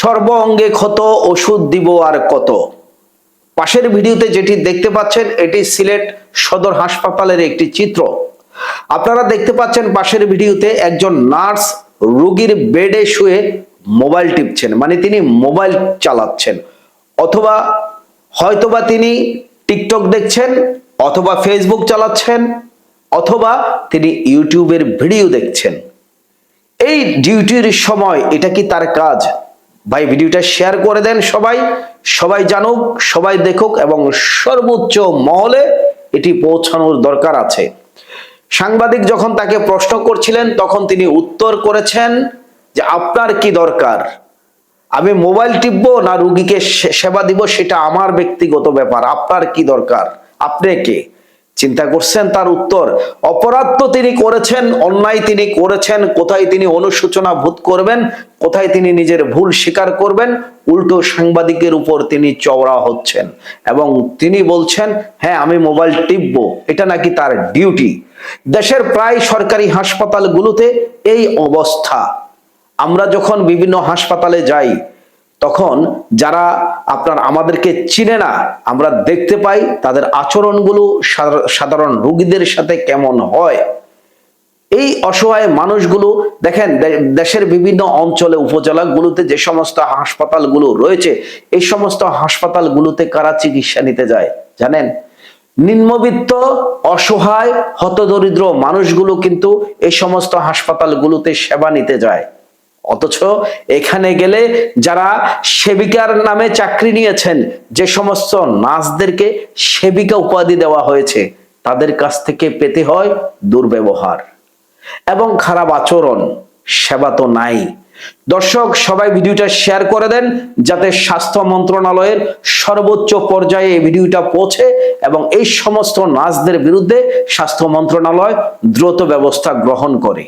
সর্ব অঙ্গে ক্ষত, ওষুধ দিব আর কত? পাশের ভিডিওতে যেটি দেখতে পাচ্ছেন, এটি সিলেট সদর হাসপাতালের একটি চিত্র। আপনারা দেখতে পাচ্ছেন পাশের ভিডিওতে একজন নার্স রোগীর বেডে শুয়ে মোবাইল টিপছেন মানে তিনি মোবাইল চালাচ্ছেন। অথবা হয়তোবা তিনি টিকটক দেখছেন, অথবা ফেসবুক চালাচ্ছেন, অথবা তিনি ইউটিউবের ভিডিও দেখছেন। এই ডিউটির সময় এটা কি তার কাজ? ভাই, ভিডিওটা শেয়ার করে দেন সবাই। সবাই জানুক, সবাই দেখুক এবং সর্বোচ্চ মহলে এটি পৌঁছানোর দরকার আছে। সাংবাদিক যখন তাকে প্রশ্ন করছিলেন, তখন তিনি উত্তর করেছেন যে, আপনার কি দরকার? আমি মোবাইল টিপবো না রুগীকে সেবা দিব? সেটা আমার ব্যক্তিগত ব্যাপার। আপনার কি দরকার? আপনি কে? চিন্তা করছেন তার উত্তর, অপরাধ তো তিনি করেছেন, অন্যায় তিনি করেছেন, কোথায় তিনি অনুশোচনা বোধ করবেন, কোথায় তিনি নিজের ভুল স্বীকার করবেন, উল্টো সাংবাদিকের উপর তিনি চওড়া হচ্ছেন এবং তিনি বলছেন হ্যাঁ আমি মোবাইল টিপবো, এটা নাকি তার ডিউটি। দেশের প্রায় সরকারি হাসপাতালগুলোতে এই অবস্থা। আমরা যখন বিভিন্ন হাসপাতালে যাই তখন যারা আপনার আমাদেরকে চিনে না, আমরা দেখতে পাই তাদের আচরণগুলো সাধার- সাধারণ রোগীদের সাথে কেমন হয়। এই অসহায় মানুষগুলো, দেখেন দেশের বিভিন্ন অঞ্চলে, উপজেলাগুলোতে যে সমস্ত হাসপাতালগুলো রয়েছে, এই সমস্ত হাসপাতালগুলোতে কারা চিকিৎসা নিতে যায়, জানেন? নিম্নবিত্ত, অসহায়, হতদরিদ্র মানুষগুলো কিন্তু এই সমস্ত হাসপাতালগুলোতে সেবা নিতে যায়। অথচ এখানে গেলে যারা সেবিকার নামে চাকরি নিয়েছেন, যে সমস্ত নার্সদেরকে সেবিকা উপাধি দেওয়া হয়েছে, তাদের কাছ থেকে পেতে হয় দুর্ব্যবহার এবং খারাপ আচরণ, সেবা তো নাই। দর্শক, সবাই ভিডিওটা শেয়ার করে দেন যাতে স্বাস্থ্য মন্ত্রণালয়ের সর্বোচ্চ পর্যায়ে এই ভিডিওটা পৌঁছে এবং এই সমস্ত নার্সদের বিরুদ্ধে স্বাস্থ্য মন্ত্রণালয় দ্রুত ব্যবস্থা গ্রহণ করে।